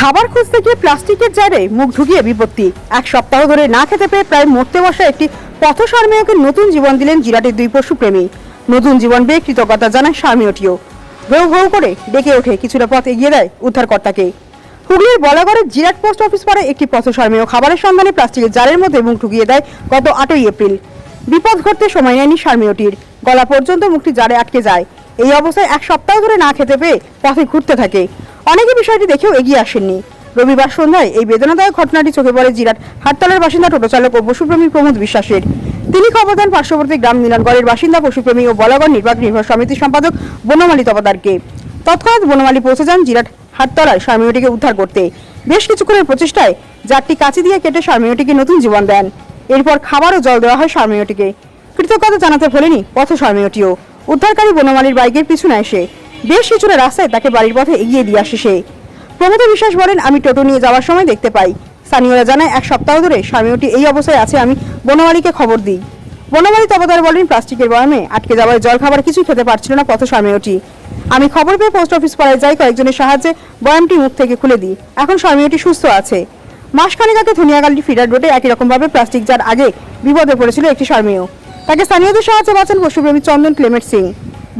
খাবার খুঁজতে গিয়ে প্লাস্টিকের জারে মুখ ঢুকিয়ে বিপত্তি। এক সপ্তাহ ধরে না খেতে পেয়ে প্রায় মরতে বসা একটি পথ পথসারমেয়কে নতুন জীবন দিলেন জিরাটের দুই পশুপ্রেমী নতুন জীবন পেয়ে কৃতজ্ঞতা জানায় সারমেয়টিও ভেউ ভেউ করে ডেকে ওঠে, কিছুটা পথ এগিয়ে দেয় উদ্ধারকর্তাকে। হুগলির বলাগড়ের জিরাট পোস্ট অফিস পাড়ে একটি পথ পথসারমেয় খাবারের সন্ধানে প্লাস্টিকের জারের মধ্যে মুখ ঢুকিয়ে দেয় গত আটই এপ্রিল। বিপদ ঘটতে সময় নেয়নি সারমেয়টির গলা পর্যন্ত মুখটি জারে আটকে যায়। এই অবস্থায় এক সপ্তাহ ধরে না খেতে পেয়ে পথে ঘুরতে থাকে। অনেকে বিষয়টি দেখেও এগিয়ে আসেননি। রবিবার সন্ধ্যায় এই বেদনাদায়ক ঘটনাটি চোখে পড়ে জিরাট হাটতলার বাসিন্দা টোটো চালক ও পশুপ্রেমী প্রমোদ বিশ্বাসের। তিনি খবর দেন পার্শ্ববর্তী গ্রাম মিলনগড়ের বাসিন্দা, পশুপ্রেমী ও বলাগড় নির্বাক নির্ভর সমিতির সম্পাদক বনমালী তপাদারকে। তৎক্ষণাৎ বনমালী পৌঁছে যান জিরাট হাটতলায় সারমেয়টিকে উদ্ধার করতে। বেশ কিছুক্ষণের প্রচেষ্টায় জাতটি কাঁচি দিয়ে কেটে সারমেয়টিকে নতুন জীবন দেন। এরপর খাবার ও জল দেওয়া হয় সারমেয়টিকে। কৃতজ্ঞতা জানাতে ভোলেনি পথ সারমেয়টিও। উদ্ধারকারী বনমালীর বাইকের পিছনে এসে বেশ কিছুটা রাস্তায় তাকে বাড়ির পথে এগিয়ে দিয়ে আসে সে। প্রমোদ বিশ্বাস বলেন, আমি টোটো নিয়ে যাওয়ার সময় দেখতে পাই। স্থানীয়রা জানায়, এক সপ্তাহ ধরে স্বামীটি এই অবস্থায় আছে, আমি বনমালীকে খবর দিই। বনমালী তবদার বলেন, প্লাস্টিকের বয়ামে আটকে যাওয়ার জল খাবার কিছুই খেতে পারছিল না পথ স্বামীটি। আমি খবর পেয়ে পোস্ট অফিস পাড়ায় যাই, কয়েকজনের সাহায্যে বয়ামটি মুখ থেকে খুলে দিই। এখন স্বামীটি সুস্থ আছে। মাসখানেক আগে ধনিয়াগালি ফিডার রোডে একই রকমভাবে প্লাস্টিক যার আগে বিপদে পড়েছিল একটি স্বামীও। তাকে স্থানীয়দের সাহায্যে বাঁচান পশুপ্রেমী চন্দন ক্লেমেট সিং।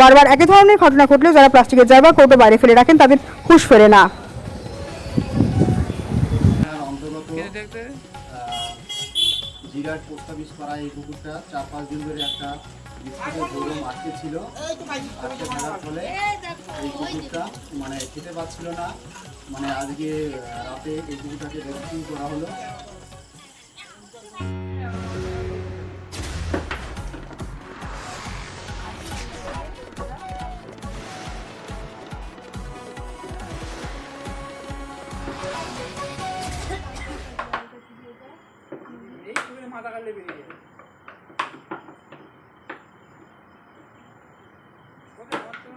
বারবার একই ধরনের ঘটনা ঘটলেও যারা প্লাস্টিকের জার বা কৌটো বাইরে ফেলে রাখেন, তাদের হুঁশ ফেরে না। মানে খেতে পাচ্ছিল না। মানে আজকে রাতে এই করা হলো।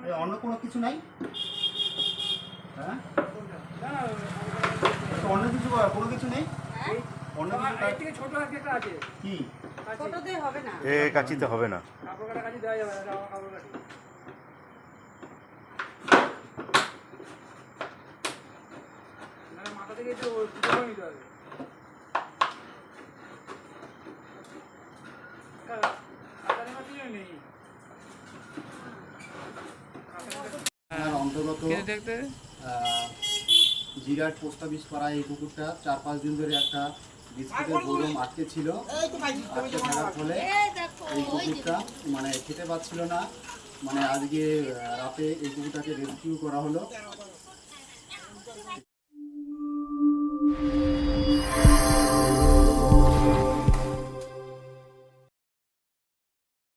এই অন্য কোনো কিছু নাই? হ্যাঁ? অন্য কিছু কোনো কিছু নেই? অন্য কিছু কাজ- কি? এ কাচিতে হবে না। মাথা থেকে একটু নিতে হবে। আহ, জিরাট পোস্ট অফিস পাড়ায় এই কুকুরটা। চার পাঁচ দিন ধরে একটা বিস্কুটের গরম আটকে ছিল। আটকে থাকার ফলে এই কুকুরটা মানে খেতে পাচ্ছিল না। মানে আজকে রাতে এই কুকুরটাকে রেস্কিউ করা হলো।